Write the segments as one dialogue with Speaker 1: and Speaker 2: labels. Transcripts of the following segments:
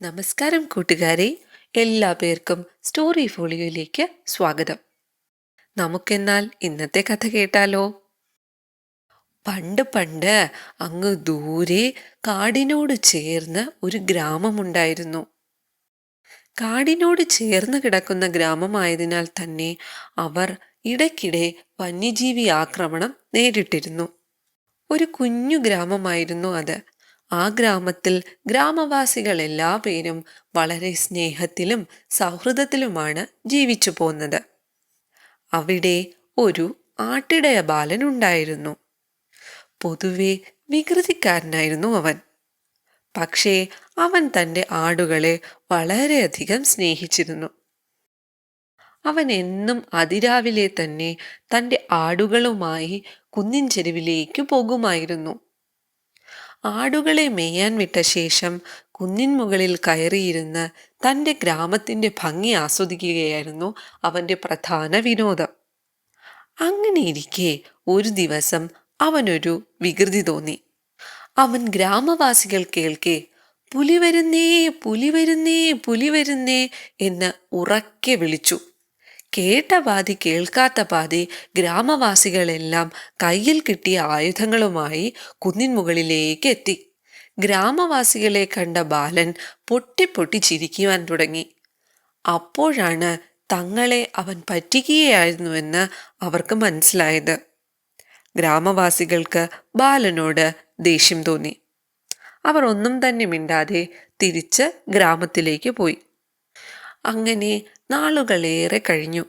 Speaker 1: നമസ്കാരം കൂട്ടുകാരെ. എല്ലാ പേർക്കും സ്റ്റോറി ഫോളിയോയിലേക്ക് സ്വാഗതം. നമുക്കെന്നാൽ ഇന്നത്തെ കഥ കേട്ടാലോ? പണ്ട് പണ്ട് അങ്ങ് ദൂരെ കാടിനോട് ചേർന്ന് ഒരു ഗ്രാമമുണ്ടായിരുന്നു. കാടിനോട് ചേർന്ന് കിടക്കുന്ന ഗ്രാമമായതിനാൽ തന്നെ അവർ ഇടയ്ക്കിടെ വന്യജീവി ആക്രമണം നേരിട്ടിരുന്നു. ഒരു കുഞ്ഞു ഗ്രാമമായിരുന്നു അത്. ആ ഗ്രാമത്തിൽ ഗ്രാമവാസികൾ എല്ലാ പേരും വളരെ സ്നേഹത്തിലും സൗഹൃദത്തിലുമാണ് ജീവിച്ചു പോകുന്നത് അവിടെ ഒരു ആട്ടിടയ ബാലൻ ഉണ്ടായിരുന്നു. പൊതുവെ വികൃതിക്കാരനായിരുന്നു അവൻ. പക്ഷേ അവൻ തന്റെ ആടുകളെ വളരെയധികം സ്നേഹിച്ചിരുന്നു. അവൻ എന്നും അതിരാവിലെ തന്നെ തന്റെ ആടുകളുമായി കുന്നിൻ ചെരുവിലേക്ക് പോകുമായിരുന്നു. ആടുകളെ മേയാൻ വിട്ട ശേഷം കുന്നിൻ മുകളിൽ കയറിയിരുന്ന് തന്റെ ഗ്രാമത്തിന്റെ ഭംഗി ആസ്വദിക്കുകയായിരുന്നു അവന്റെ പ്രധാന വിനോദം. അങ്ങനെയിരിക്കെ ഒരു ദിവസം അവനൊരു വികൃതി തോന്നി. അവൻ ഗ്രാമവാസികൾ കേൾക്കെ പുലി വരുന്നേ പുലി വരുന്നേ പുലി വരുന്നേ എന്ന് ഉറക്കെ വിളിച്ചു. കേട്ട പാതി കേൾക്കാത്ത പാതി ഗ്രാമവാസികളെല്ലാം കയ്യിൽ കിട്ടിയ ആയുധങ്ങളുമായി കുന്നിൻ മുകളിലേക്ക് എത്തി. ഗ്രാമവാസികളെ കണ്ട ബാലൻ പൊട്ടി ചിരിക്കുവാൻ തുടങ്ങി. അപ്പോഴാണ് തങ്ങളെ അവൻ പറ്റിക്കുകയായിരുന്നുവെന്ന് അവർക്ക് മനസ്സിലായത്. ഗ്രാമവാസികൾക്ക് ബാലനോട് ദേഷ്യം തോന്നി. അവർ ഒന്നും തന്നെ മിണ്ടാതെ തിരിച്ച് ഗ്രാമത്തിലേക്ക് പോയി. അങ്ങനെ നാളുകളേറെ കഴിഞ്ഞു.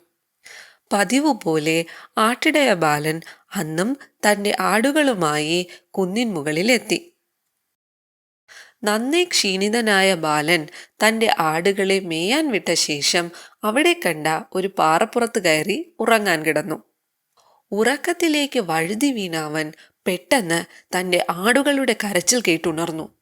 Speaker 1: പതിവുപോലെ ആട്ടിടയ ബാലൻ അന്നും തന്റെ ആടുകളുമായി കുന്നിൻ മുകളിലെത്തി. നന്നേ ക്ഷീണിതനായ ബാലൻ തന്റെ ആടുകളെ മേയാൻ വിട്ട ശേഷം അവിടെ കണ്ട ഒരു പാറപ്പുറത്ത് കയറി ഉറങ്ങാൻ കിടന്നു. ഉറക്കത്തിലേക്ക് വഴുതി വീണ അവൻ പെട്ടെന്ന് തന്റെ ആടുകളുടെ കരച്ചിൽ കേട്ടുണർന്നു.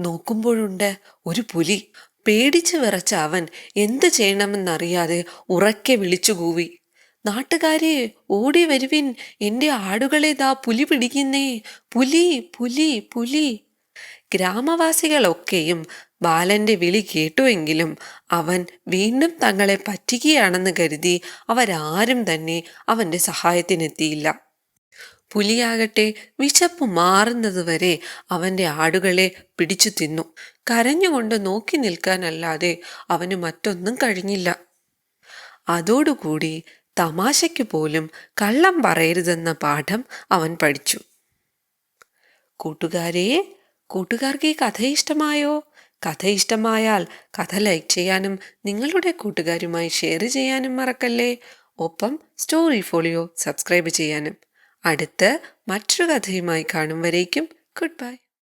Speaker 1: നോക്കുമ്പോഴുണ്ട് ഒരു പുലി പേടിച്ചു വിറച്ച അവൻ എന്ത് ചെയ്യണമെന്നറിയാതെ ഉറക്കെ വിളിച്ചുകൂവി നാട്ടുകാരെ ഓടി വരുവിൻ എന്റെ ആടുകളെ ദാ പുലി പിടിക്കുന്നേ പുലി പുലി പുലി. ഗ്രാമവാസികളൊക്കെയും ബാലന്റെ വിളി കേട്ടുവെങ്കിലും അവൻ വീണ്ടും തങ്ങളെ പറ്റിക്കുകയാണെന്ന് കരുതി അവരാരും തന്നെ അവന്റെ സഹായത്തിനെത്തിയില്ല. പുലിയാകട്ടെ വിശപ്പ് മാറുന്നതുവരെ അവന്റെ ആടുകളെ പിടിച്ചു തിന്നു. കരഞ്ഞുകൊണ്ട് നോക്കി നിൽക്കാനല്ലാതെ അവന് മറ്റൊന്നും കഴിഞ്ഞില്ല. അതോടുകൂടി തമാശയ്ക്ക് പോലും കള്ളം പറയരുതെന്ന പാഠം അവൻ പഠിച്ചു. കൂട്ടുകാരെ കൂട്ടുകാർക്ക് ഈ കഥ ഇഷ്ടമായോ? കഥ ഇഷ്ടമായാൽ കഥ ലൈക്ക് ചെയ്യാനും നിങ്ങളുടെ കൂട്ടുകാരുമായി ഷെയർ ചെയ്യാനും മറക്കല്ലേ? ഒപ്പം സ്റ്റോറി ഫോളിയോ സബ്സ്ക്രൈബ് ചെയ്യാനും. അടുത്ത് മറ്റൊരു കഥയുമായി കാണും വരേക്കും. Good bye